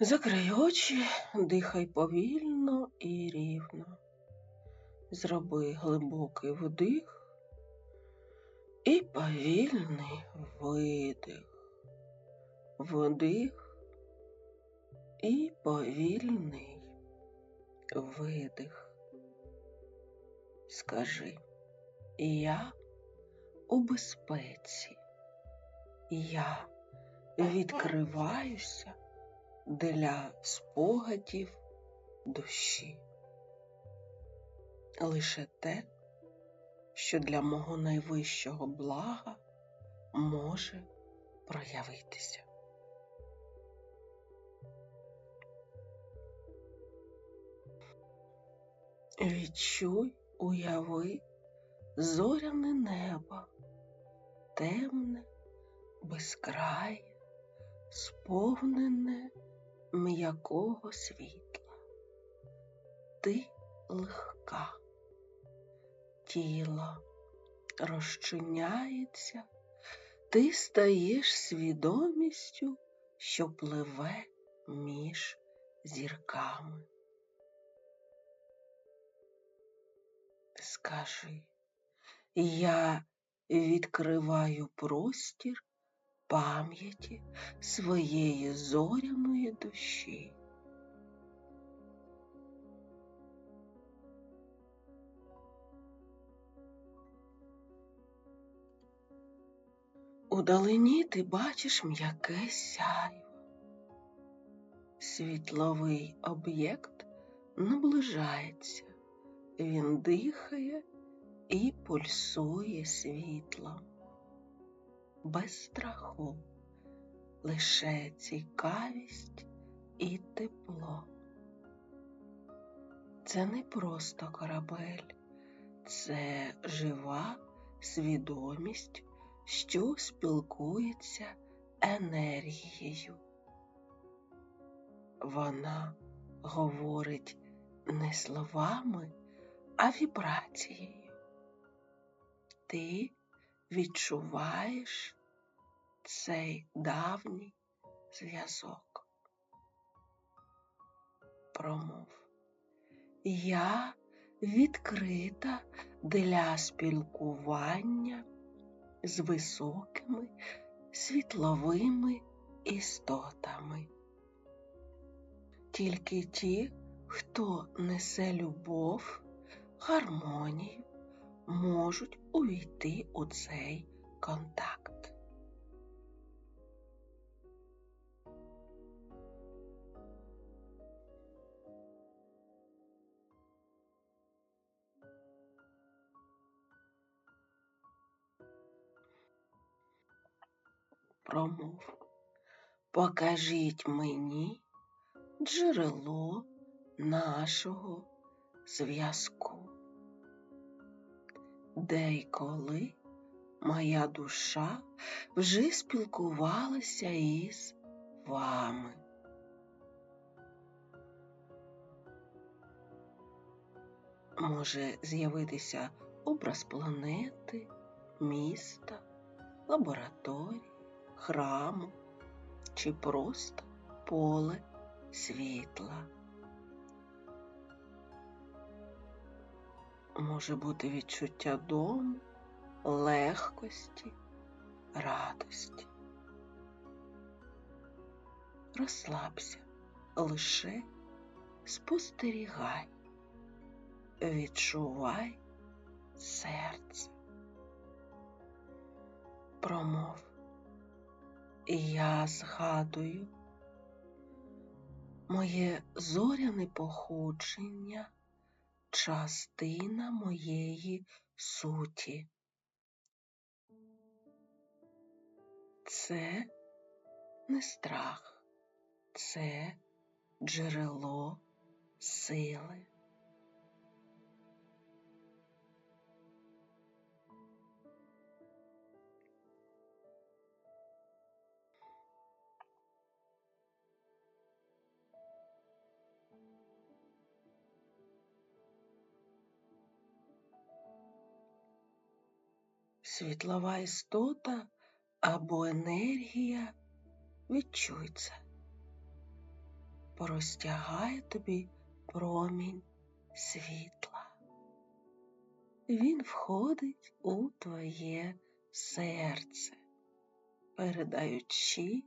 Закрий очі, дихай повільно і рівно. Зроби глибокий вдих і повільний видих. Вдих і повільний видих. Скажи, я у безпеці, я відкриваюся для спогадів душі. Лише те, що для мого найвищого блага може проявитися. Відчуй, уяви зоряне небо, темне, безкрає, сповнене м'якого світла. Ти легка, тіло розчиняється, ти стаєш свідомістю, що пливе між зірками. Скажи, я відкриваю простір пам'яті своєї зоряної душі. Удалині ти бачиш м'яке сяйво. Світловий об'єкт наближається, він дихає і пульсує світлом без страху, лише цікавість і тепло. Це не просто корабель, це жива свідомість, що спілкується енергією. Вона говорить не словами, а вібрацією. Ти відчуваєш цей давній зв'язок. Промов. Я відкрита для спілкування з високими світловими істотами. Тільки ті, хто несе любов, гармонію, можуть увійти у цей контакт. Промов. Покажіть мені джерело нашого зв'язку де й коли моя душа вже спілкувалася із вами. Може з'явитися образ планети, міста, лабораторії, храму чи просто поле світла. Може бути відчуття дому, легкості, радості. Розслабся, лише спостерігай, відчувай серце. Промов, я згадую моє зоряне походження частина моєї суті. Це не страх, це джерело сили. Світлова істота або енергія відчуй це. порозтягає тобі промінь світла. Він входить у твоє серце, передаючи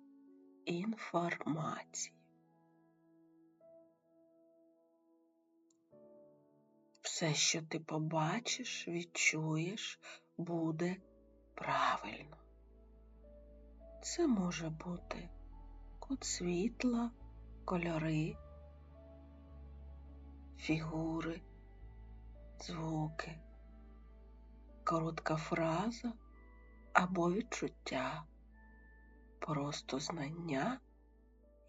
інформацію. Все, що ти побачиш, відчуєш, буде правильно. Це може бути кут світла, кольори, фігури, звуки, коротка фраза або відчуття, просто знання,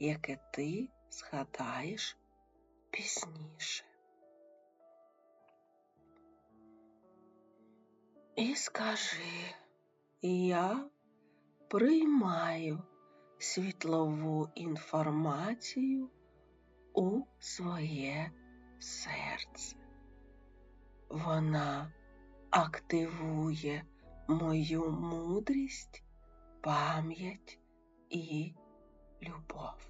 яке ти згадаєш пізніше. І скажи, я приймаю світлову інформацію у своє серце. Вона активує мою мудрість, пам'ять і любов.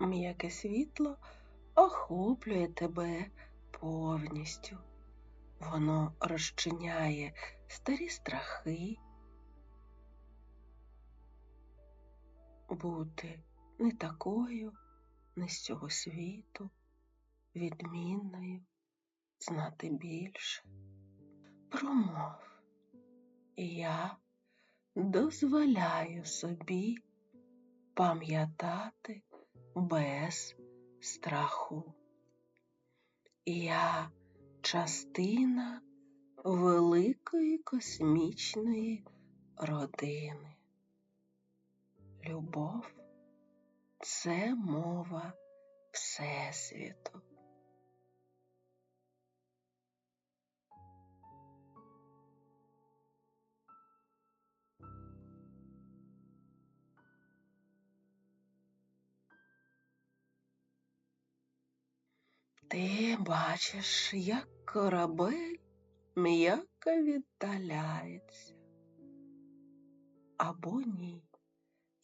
М'яке світло охоплює тебе повністю. Воно розчиняє старі страхи, бути не такою, не з цього світу, відмінною, знати більше. Промов. Я дозволяю собі пам'ятати без страху. Я частина великої космічної родини. Любов це мова Всесвіту. Ти бачиш, як корабель м'яко віддаляється. Або ні.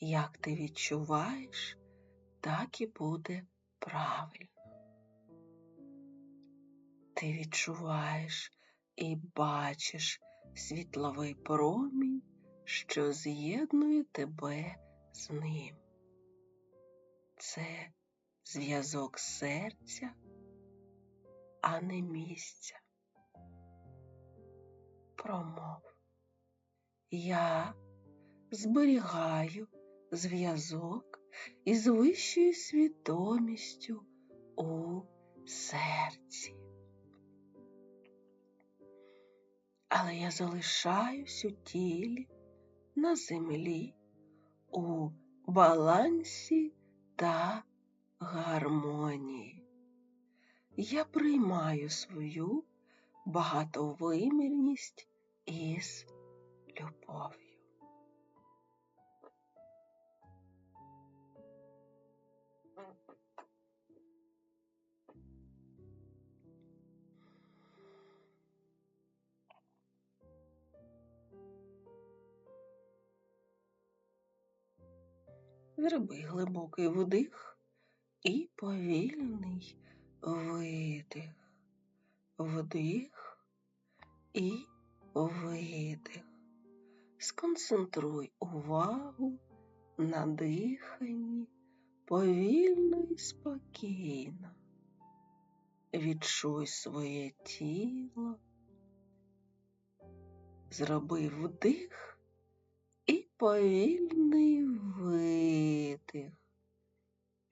Як ти відчуваєш, так і буде правильно. Ти відчуваєш і бачиш світловий промінь, що з'єднує тебе з ним. Це зв'язок серця а не місця. Промов. Я зберігаю зв'язок із вищою свідомістю у серці. Але я залишаюсь у тілі на землі у балансі та гармонії я приймаю свою багатовимірність із любов'ю. Зроби глибокий вдих і повільний видих, вдих і видих. Сконцентруй увагу на диханні повільно і спокійно. Відчуй своє тіло, зроби вдих і повільний видих.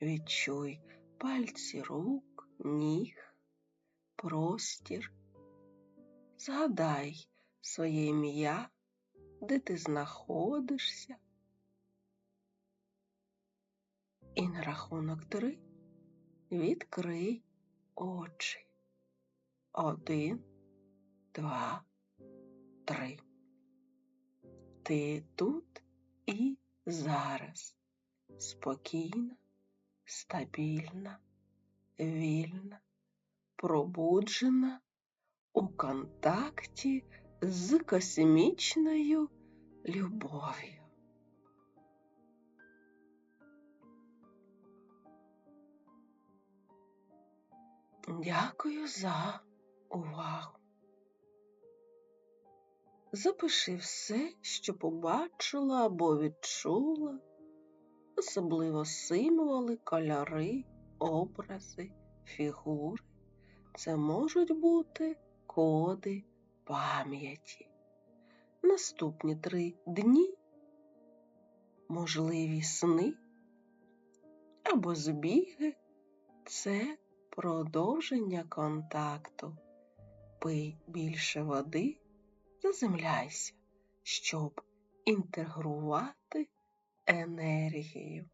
Відчуй пальці рук ніг, простір. Згадай своє ім'я, де ти знаходишся. І на рахунок три відкрий очі. Один, два, три. Ти тут і зараз. Спокійна, стабільна, вільна, пробуджена у контакті з космічною любов'ю. Дякую за увагу. Запиши все, що побачила або відчула, особливо символи, кольори, образи, фігури. Це можуть бути коди пам'яті. Наступні три дні можливі сни або збіги це продовження контакту. Пий більше води, заземляйся, щоб інтегрувати енергію.